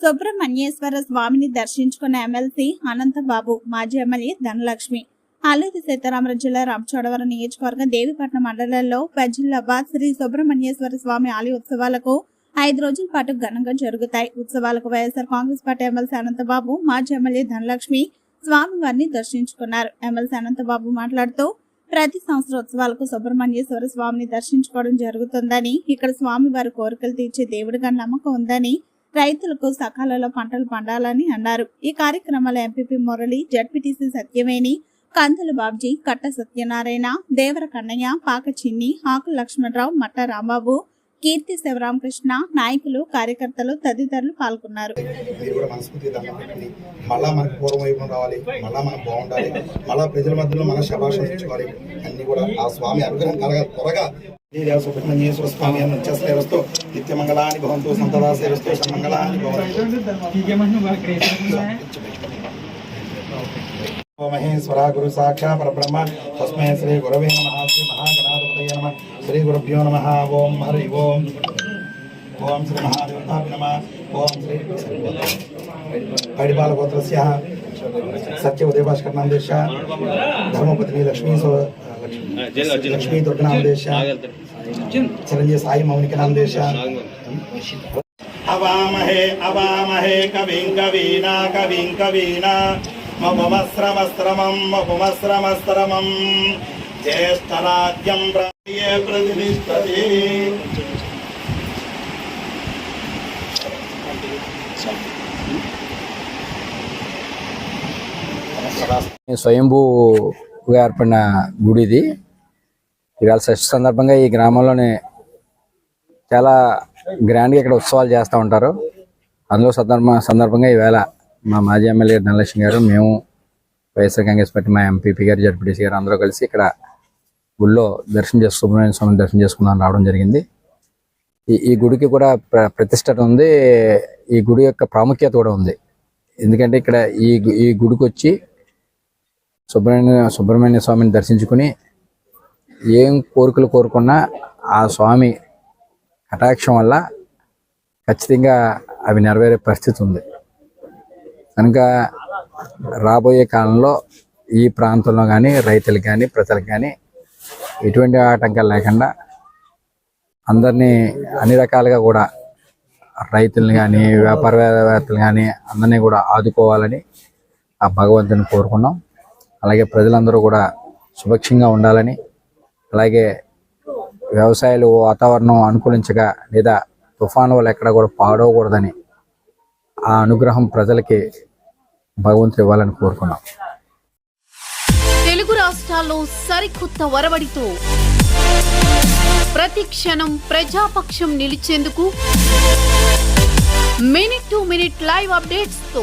సుబ్రహ్మణ్యేశ్వర స్వామిని దర్శించుకున్న ఎమ్మెల్సీ అనంతబాబు మాజీ ఎమ్మెల్యే ధనలక్ష్మి. అల్లూరి సీతారామరాజు జిల్లా రామచోడవరం నియోజకవర్గం దేవిపట్నం మండలంలో పెజిల్లాబాద్ శ్రీ సుబ్రహ్మణ్యేశ్వర స్వామి ఆలయ ఉత్సవాలకు ఐదు రోజుల పాటు ఘనంగా జరుగుతాయి. ఉత్సవాలకు YSR Congress party MLC Anantababu మాజీ ఎమ్మెల్యే ధనలక్ష్మి స్వామివారిని దర్శించుకున్నారు. ఎమ్మెల్సీ అనంతబాబు మాట్లాడుతూ ప్రతి సంవత్సరం ఉత్సవాలకు సుబ్రహ్మణ్యేశ్వర స్వామిని దర్శించుకోవడం జరుగుతుందని ఇక్కడ స్వామివారి కోరికలు తీర్చే దేవుడిగా నమ్మకం ఉందని రైతులకు సకాలంలో పంటలు పండాలని అన్నారు. ఈ కార్యక్రమంలో ఎంపీపీ మురళి జడ్పీటీసీ సత్యవేణి కందుల బాబ్జీ కట్ట సత్యనారాయణ దేవర కన్నయ్య పాక చిన్ని ఆకుల లక్ష్మణరావు మట్ట రాంబాబు కీర్తి శివరామకృష్ణ నాయకులు కార్యకర్తలు తదితరులు పాల్గొన్నారు. మీరు కూడా మనస్ఫూర్తిగా దండం పెట్టుకుని మళ్ళా మనకు పూర్వం వైపు రావాలి మళ్ళా మనం బాగుండాలి మళ్ళా ప్రజల మధ్యలో మన శభాషించుకోవాలి అన్ని కూడా ఆ స్వామి అనుగ్రహం కలగాలి త్వరగా సుబ్రహ్మణ్యేశ్వర స్వామి అని నిత్యసేవస్తూ నిత్యమంగళాని భవంతు సంతదా సేవస్తూ సన్మంగళాని భవంతు మహేశ్వర గురు సాక్షా పరబ్రహ్మ తస్మై శ్రీ గురవే నమ శ్రీ మహాగణాధిపతయ నమ శ్రీ గురుభ్యో నమ ఓం హరి ఓం ఓం శ్రీ మహాదేవతాభి నమ ఓం శ్రీ పైడిపాలగోత్రస్య సత్య ఉదయభాస్కర్నామదేశ ధర్మపత్ని లక్ష్మీ लक्ष्मी दुड नाम देश चिरंजीव साई मौन के नाम देश अवामहे अवामहे कविं कवीना कविं कवीना मपुमस्रमस्रमं मपुमस्रमस्रमं ज्येष्ठराज्यं प्रदिये प्रतिष्ठति स्वयंभू ప్రతిష్టతి ఏర్పడిన గుడి ఇది. ఇవాళ షష్ఠి సందర్భంగా ఈ గ్రామంలోనే చాలా గ్రాండ్గా ఇక్కడ ఉత్సవాలు చేస్తూ ఉంటారు. అందులో సందర్భ సందర్భంగా ఈవేళ మా మాజీ ఎమ్మెల్యే ధనలక్ష్మి గారు మేము వైఎస్ఆర్ కాంగ్రెస్ పార్టీ మా ఎంపీపీ గారు జడ్పీటీసీ గారు అందరూ కలిసి ఇక్కడ గుళ్ళో దర్శనం చేసు సుబ్రహ్మణ్య స్వామిని దర్శనం చేసుకుందాం రావడం జరిగింది. ఈ ఈ గుడికి కూడా ప్ర ప్రతిష్టత ఉంది. ఈ గుడి యొక్క ప్రాముఖ్యత కూడా ఉంది. ఎందుకంటే ఇక్కడ ఈ ఈ గుడికి వచ్చి సుబ్రహ్మణ్య సుబ్రహ్మణ్య స్వామిని దర్శించుకుని ఏం కోరికలు కోరుకున్నా ఆ స్వామి కటాక్షం వల్ల ఖచ్చితంగా అవి నెరవేరే పరిస్థితి ఉంది. కనుక రాబోయే కాలంలో ఈ ప్రాంతంలో కానీ రైతులకు కానీ ప్రజలకు కానీ ఎటువంటి ఆటంకాలు లేకుండా అందరినీ అన్ని రకాలుగా కూడా రైతుల్ని కానీ వ్యాపారవేత్తలు కానీ అందరినీ కూడా ఆదుకోవాలని ఆ భగవంతుని కోరుకున్నాం. అలాగే ప్రజలందరూ కూడా సుభిక్షంగా ఉండాలని అలాగే వ్యవసాయాలు వాతావరణం అనుకూలించగా లేదా తుఫాను వల్ల ఎక్కడ కూడా పాడవకూడదని ఆ అనుగ్రహం ప్రజలకి భగవంతుడు ఇవ్వాలని కోరుకున్నాం. తెలుగు రాష్ట్రాల్లో సరికొత్త వరవడితో ప్రతి క్షణం ప్రజాపక్షం నిలిచేందుకు మినిట్ టు మినిట్ లైవ్ అప్డేట్స్తో